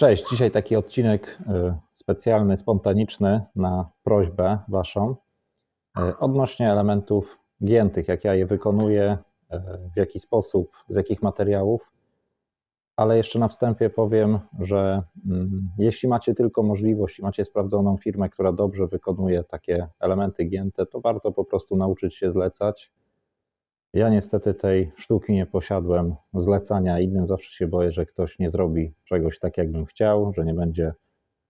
Cześć, dzisiaj taki odcinek y, specjalny, spontaniczny na prośbę Waszą y, odnośnie elementów giętych, jak ja je wykonuję, y, w jaki sposób, z jakich materiałów. Ale jeszcze na wstępie powiem, że mm, jeśli macie tylko możliwość i macie sprawdzoną firmę, która dobrze wykonuje takie elementy gięte, to warto po prostu nauczyć się zlecać. Ja niestety tej sztuki nie posiadłem zlecania innym. Zawsze się boję, że ktoś nie zrobi czegoś tak, jakbym chciał, że nie będzie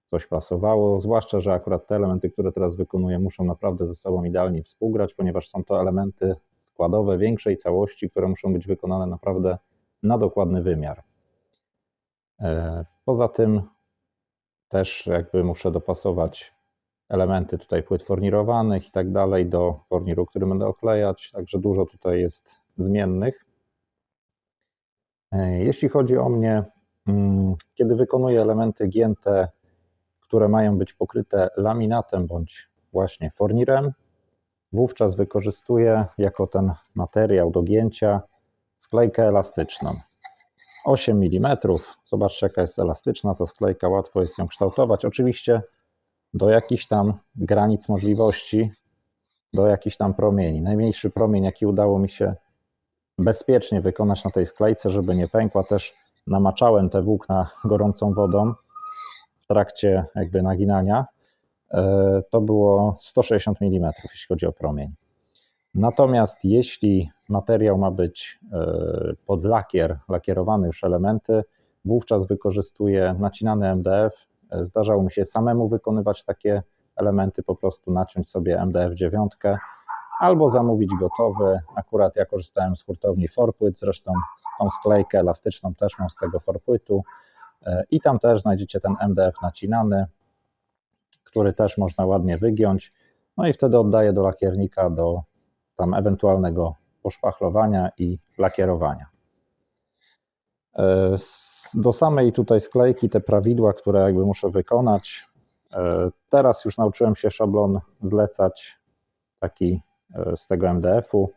coś pasowało. Zwłaszcza, że akurat te elementy, które teraz wykonuję, muszą naprawdę ze sobą idealnie współgrać, ponieważ są to elementy składowe większej całości, które muszą być wykonane naprawdę na dokładny wymiar. E, Poza tym też jakby muszę dopasować elementy tutaj płyt fornirowanych i tak dalej do forniru, który będę oklejać, także dużo tutaj jest zmiennych. E, Jeśli chodzi o mnie, mm, kiedy wykonuję elementy gięte, które mają być pokryte laminatem bądź właśnie fornirem, wówczas wykorzystuję jako ten materiał do gięcia sklejkę elastyczną. 8 mm. Zobaczcie, jaka jest elastyczna ta sklejka, łatwo jest ją kształtować. Oczywiście do jakichś tam granic możliwości, do jakichś tam promieni. Najmniejszy promień, jaki udało mi się bezpiecznie wykonać na tej sklejce, żeby nie pękła, też namaczałem te włókna gorącą wodą w trakcie jakby naginania. E, To było 160 mm, jeśli chodzi o promień. Natomiast jeśli materiał ma być e, pod lakier, lakierowane już elementy, wówczas wykorzystuję nacinany MDF. E, Zdarzało mi się samemu wykonywać takie elementy, po prostu naciąć sobie MDF 9 albo zamówić gotowy. Akurat ja korzystałem z hurtowni Forpłyt, zresztą tą sklejkę elastyczną też mam z tego Forpłytu E, i tam też znajdziecie ten MDF nacinany, który też można ładnie wygiąć. No i wtedy oddaję do lakiernika do tam ewentualnego poszpachlowania i lakierowania. Do samej tutaj sklejki te prawidła, które jakby muszę wykonać. e, Teraz już nauczyłem się szablon zlecać taki e, z tego MDF-u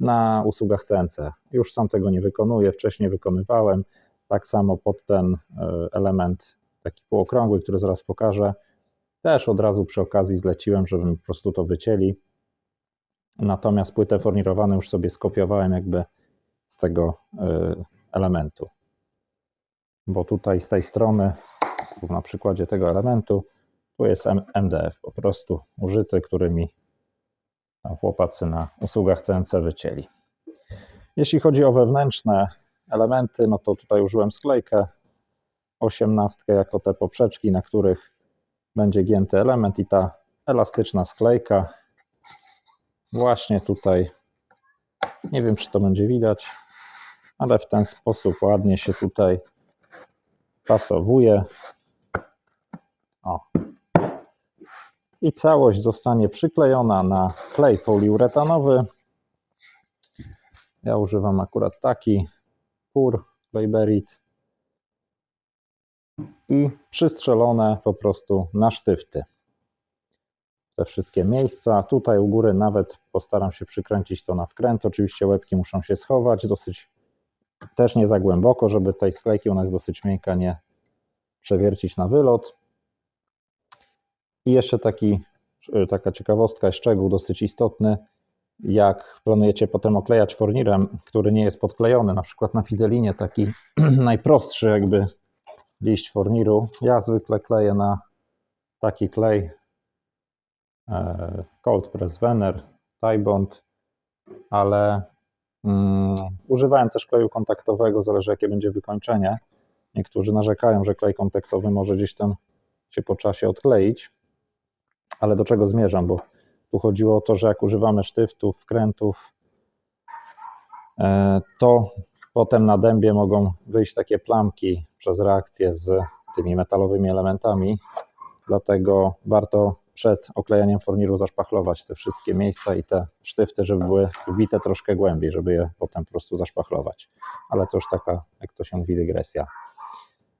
na usługach CNC. Już sam tego nie wykonuję, wcześniej wykonywałem. Tak samo pod ten e, element taki półokrągły, który zaraz pokażę, też od razu przy okazji zleciłem, żebym po prostu to wycięli. Natomiast płytę fornirowaną już sobie skopiowałem jakby z tego elementu. Bo tutaj z tej strony, na przykładzie tego elementu, tu jest MDF po prostu użyty, który mi chłopacy na usługach CNC wycięli. Jeśli chodzi o wewnętrzne elementy, no to tutaj użyłem sklejkę 18 jako te poprzeczki, na których będzie gięty element i ta elastyczna sklejka właśnie tutaj, nie wiem czy to będzie widać, ale w ten sposób ładnie się tutaj pasowuje. O. I całość zostanie przyklejona na klej poliuretanowy. Ja używam akurat taki pur Clayberit i przystrzelone po prostu na sztywty. Te wszystkie miejsca. Tutaj u góry nawet postaram się przykręcić to na wkręt. Oczywiście łebki muszą się schować dosyć też nie za głęboko, żeby tej sklejki, ona jest dosyć miękka, nie przewiercić na wylot. I jeszcze taki, taka ciekawostka, szczegół dosyć istotny. Jak planujecie potem oklejać fornirem, który nie jest podklejony, na przykład na fizelinie, taki najprostszy jakby liść forniru, ja zwykle kleję na taki klej e, Cold Press Veneer, Tie Bond, ale używałem też kleju kontaktowego, zależy jakie będzie wykończenie. Niektórzy narzekają, że klej kontaktowy może gdzieś tam się po czasie odkleić, ale do czego zmierzam, bo tu chodziło o to, że jak używamy sztyftów, wkrętów, e, to potem na dębie mogą wyjść takie plamki przez reakcję z tymi metalowymi elementami. Dlatego warto przed oklejaniem forniru zaszpachlować te wszystkie miejsca i te sztywty, żeby były wbite troszkę głębiej, żeby je potem po prostu zaszpachlować. Ale to już taka, jak to się mówi, dygresja.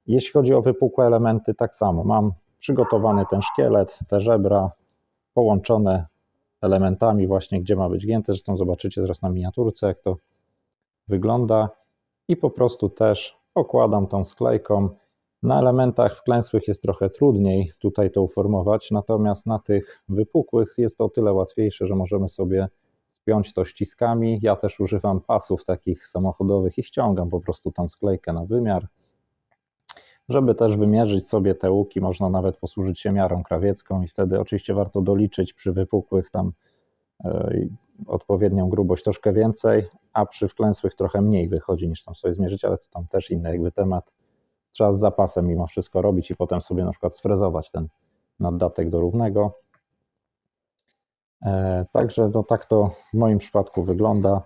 Jeśli chodzi o wypukłe elementy, tak samo. Mam przygotowany ten szkielet, te żebra połączone elementami właśnie, gdzie ma być gięte. Zresztą zobaczycie zaraz na miniaturce, jak to wygląda. I po prostu też okładam tą sklejką Na elementach wklęsłych jest trochę trudniej tutaj to uformować, natomiast na tych wypukłych jest to o tyle łatwiejsze, że możemy sobie spiąć to ściskami. Ja też używam pasów takich samochodowych i ściągam po prostu tą sklejkę na wymiar. Żeby też wymierzyć sobie te łuki, można nawet posłużyć się miarą krawiecką i wtedy oczywiście warto doliczyć przy wypukłych tam e, odpowiednią grubość troszkę więcej, a przy wklęsłych trochę mniej wychodzi niż tam sobie zmierzyć, ale to tam też inny jakby temat. Trzeba z zapasem mimo wszystko robić i potem sobie na przykład sfrezować ten naddatek do równego. E, Także no, tak to w moim przypadku wygląda.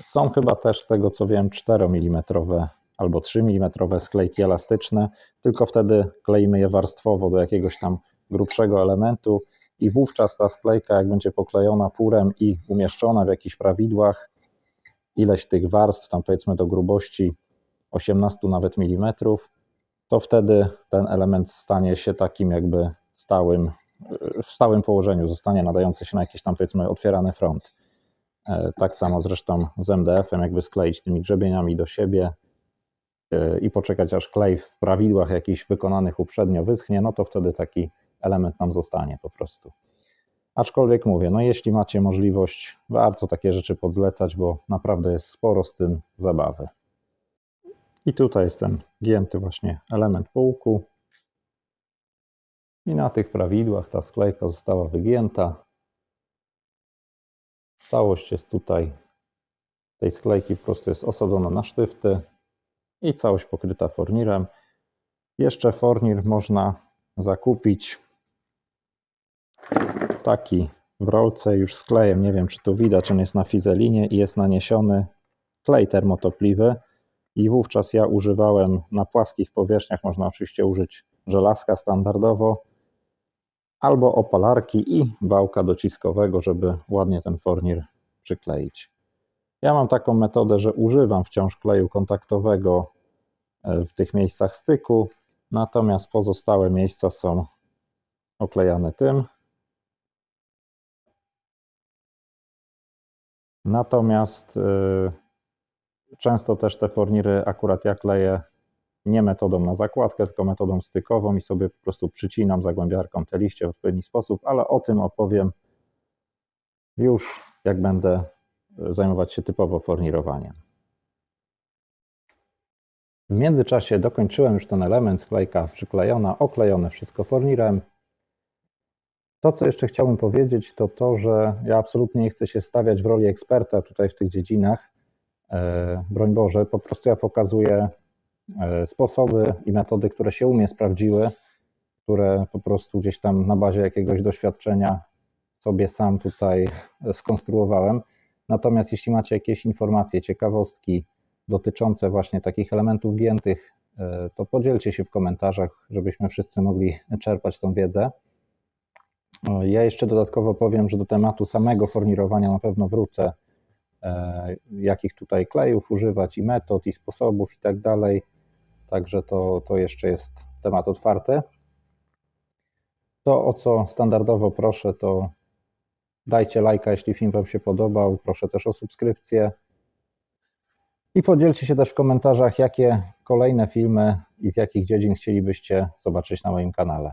Są chyba też z tego co wiem 4 mm albo 3 mm sklejki elastyczne, tylko wtedy kleimy je warstwowo do jakiegoś tam grubszego elementu i wówczas ta sklejka jak będzie poklejona purem i umieszczona w jakichś prawidłach, ileś tych warstw, tam powiedzmy do grubości 18 nawet milimetrów, to wtedy ten element stanie się takim jakby stałym, w stałym położeniu, zostanie nadający się na jakiś tam powiedzmy otwierany front. E, Tak samo zresztą z MDF-em, jakby skleić tymi grzebieniami do siebie e, i poczekać aż klej w prawidłach jakichś wykonanych uprzednio wyschnie, no to wtedy taki element nam zostanie po prostu. Aczkolwiek mówię, no jeśli macie możliwość, warto takie rzeczy podzlecać, bo naprawdę jest sporo z tym zabawy. I tutaj jest ten gięty właśnie element półku. I na tych prawidłach ta sklejka została wygięta. Całość jest tutaj tej sklejki po prostu jest osadzona na sztywty i całość pokryta fornirem. Jeszcze fornir można zakupić taki w rolce już z klejem. Nie wiem, czy tu widać, on jest na fizelinie i jest naniesiony klej termotopliwy. I wówczas ja używałem na płaskich powierzchniach, można oczywiście użyć żelazka standardowo, albo opalarki i wałka dociskowego, żeby ładnie ten fornir przykleić. Ja mam taką metodę, że używam wciąż kleju kontaktowego e, w tych miejscach styku, natomiast pozostałe miejsca są oklejane tym. Natomiast yy, często też te forniry akurat ja kleję nie metodą na zakładkę, tylko metodą stykową i sobie po prostu przycinam zagłębiarką te liście w odpowiedni sposób, ale o tym opowiem już jak będę y, zajmować się typowo fornirowaniem. W międzyczasie dokończyłem już ten element, sklejka przyklejona, oklejone wszystko fornirem. To, co jeszcze chciałbym powiedzieć, to to, że ja absolutnie nie chcę się stawiać w roli eksperta tutaj w tych dziedzinach. E, broń Boże, po prostu ja pokazuję e, sposoby i metody, które się u mnie sprawdziły, które po prostu gdzieś tam na bazie jakiegoś doświadczenia sobie sam tutaj skonstruowałem. Natomiast jeśli macie jakieś informacje, ciekawostki dotyczące właśnie takich elementów giętych, e, to podzielcie się w komentarzach, żebyśmy wszyscy mogli czerpać tą wiedzę. Ja jeszcze dodatkowo powiem, że do tematu samego fornirowania na pewno wrócę, jakich tutaj klejów używać i metod, i sposobów i tak dalej. Także to, to jeszcze jest temat otwarty. To, o co standardowo proszę, to dajcie lajka, jeśli film Wam się podobał. Proszę też o subskrypcję. I podzielcie się też w komentarzach, jakie kolejne filmy i z jakich dziedzin chcielibyście zobaczyć na moim kanale.